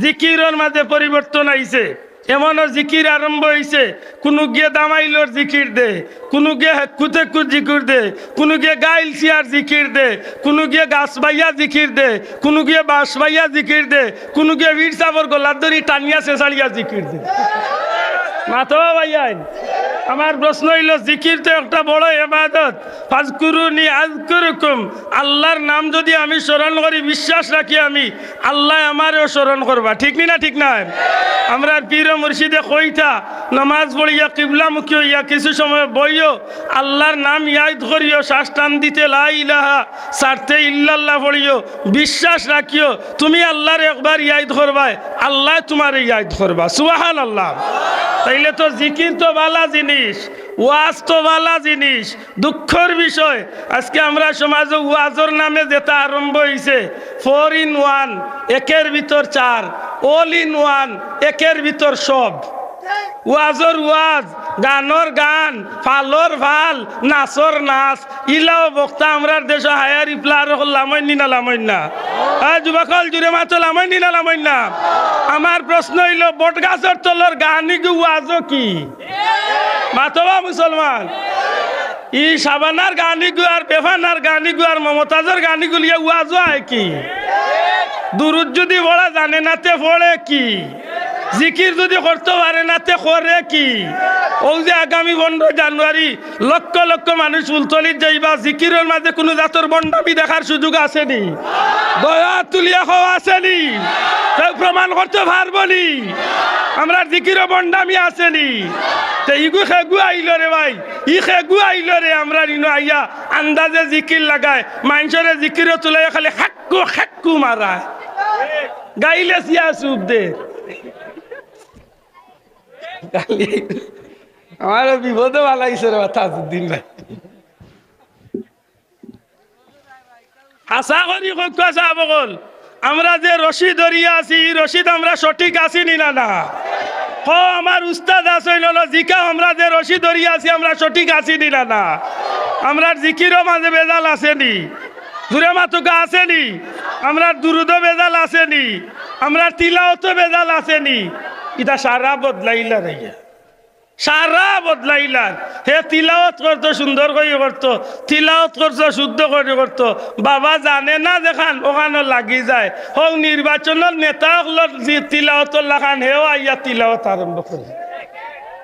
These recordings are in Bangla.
জিকিরের মাঝে পরিবর্তন আইছে। এমনও জিকির আরম্ভ হয়েছে কোনো গিয়ে দামাইলোর জিকির দে, কোনো গিয়ে কুতে কুত জিকির দে, কোনো গিয়ে গাইল সিয়ার জিকির দে, কোনো গিয়ে গাছ বাইয়া জিকির দে, কোনো গিয়ে বাঁশ বাইয়া জিকির দে, কোনো গিয়ে বীর সাবর গোলার দড়ি টানিয়া চেঁচাড়িয়া জিকির দে। মাথা ভাইয়ান আমার প্রশ্ন হইল, জিকির তো একটা বড় এবাদত ফাজকুরুনি আজকুরুকুম আল্লাহর নাম যদি আমি স্মরণ করি, বিশ্বাস রাখি আমি, আল্লাহ আমারও স্মরণ করবা। ঠিক না ঠিক না? আমরা পীর মুর্শিদে কইতা, নামাজ পড়িয়া কিবলামুখী হইয়া কিছু সময় বইও, আল্লাহর নাম ইয়াদ করিও শ্বাস টান দিতে লা ইলাহা, সারতে ইল্লাল্লাহ পড়িও, বিশ্বাস রাখিও, তুমি আল্লাহর একবার ইয়াদ করবাই, আল্লাহ তোমার ইয়াদ করবা। সুবাহান আল্লাহ তাইলে তো জিকির তো বালা জিনিস, ওয়াজ তো বালা জিনিস, দুঃখর বিষয়। আজকে আমরা সমাজে ওয়াজর নামে যেটা আরম্ভ হয়েছে ফোর ইন ওয়ান একের ভিতর চার অল ইন ওয়ান একের ভিতর সব। ওয়াজর ওয়াজ, গানর গান, ফালর ফাল, নাচর নাচ। ইলাও বক্তা আমরার দেশ হায়ার ইপলার লামইনি না লামইনা হ্যাঁ যুবকল, জুড়ে মাত্র লামইনি না লামইনা আমার প্রশ্ন হইল বট গাছের তলর গানি গু ওয়াজও কি? মাতবা মুসলমান। ই সাবানার গানি গু আর বেফানার গানি গু আর মমতাজের গানি গুলিয়ে ওয়াজও হয় কি? দুরুদ যদি বলা জানে না তে পড়ে কি? জিকির যদি করতে পারে না, তে করে কি? ও যে আগামী পনেরো জানুয়ারি লক্ষ লক্ষ মানুষ উলতলিত যাইবা, জিকিরের মাঝে কোনো জাতর বন্ডামি দেখার সুযোগ আসেনি। দয়া তুলিয়া খাওয়া আসেনি। কেউ প্রমাণ করতে পারবনি আমরা জিকিরও বন্ডামি আসেনি। তো ইগু খেগু আইল রে ভাই, ই খেগু আইল রে আমরা ইনো আইয়া। আন্দাজে জিকির লাগায়, মানুষের জিকিরও তুলে খালি হাক্কু হাক্কু মারায়। গাইলে সিয়া সুপ দে। আমার বিপদে ভালাইছে রে তাজুদ্দিন ভাই। আশা করি আমরা যে রশি ধরিয়া আছি, রশিদ আমরা সঠিক আছি নি, না। না হ আমার উস্তাদ না জিকা আমরা যে রশি ধরিয়া আছি, আমরা সঠিক আছি নি, না। না আমরা জিকিরও মাঝে বেজাল আসেনি দূরে মাতুকা আসেনি আমরা দুরুদ বেজাল আসেনি আমরা তিলাওতো বেজাল আসেনি এটা সারা বদলাইলা রাইয়া সারা বদলাইলার হে তিলাওয়াত করতো সুন্দর করে করতো তিলাওয়াত করতো শুদ্ধ করে করতো বাবা জানে না দেখান ওখানে লাগি যায়। হোক নির্বাচনের নেতা তিলাওয়াতর লাখান হেও আইয়া তিলাওয়াত আরম্ভ করে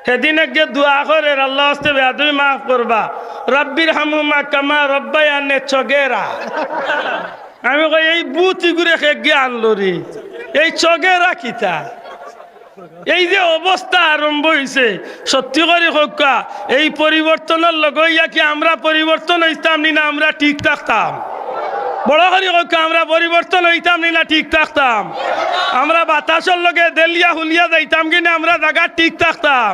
সেদিন গিয়ে দোয়া করে আল্লাহ হস্তে বেয়াদুই মাফ করবা রব্বির হামুমা কামা রব্বাই আনে চগেরা আমি কই, এই বুতি ঘুরে খেগে আনলো রে এই চগেরা কিতা? এই যে অবস্থা আরম্ভ হয়েছে সত্যি করে হোকা এই পরিবর্তনের লগইয়া কি আমরা পরিবর্তন হইতাম নি না আমরা ঠিক থাকতাম? বড় করে হোকা আমরা পরিবর্তন হইতাম নি না ঠিক থাকতাম? আমরা বাতাসের লগে দেলিয়া হুলিয়া যাইতাম কিনা আমরা জায়গা ঠিক থাকতাম?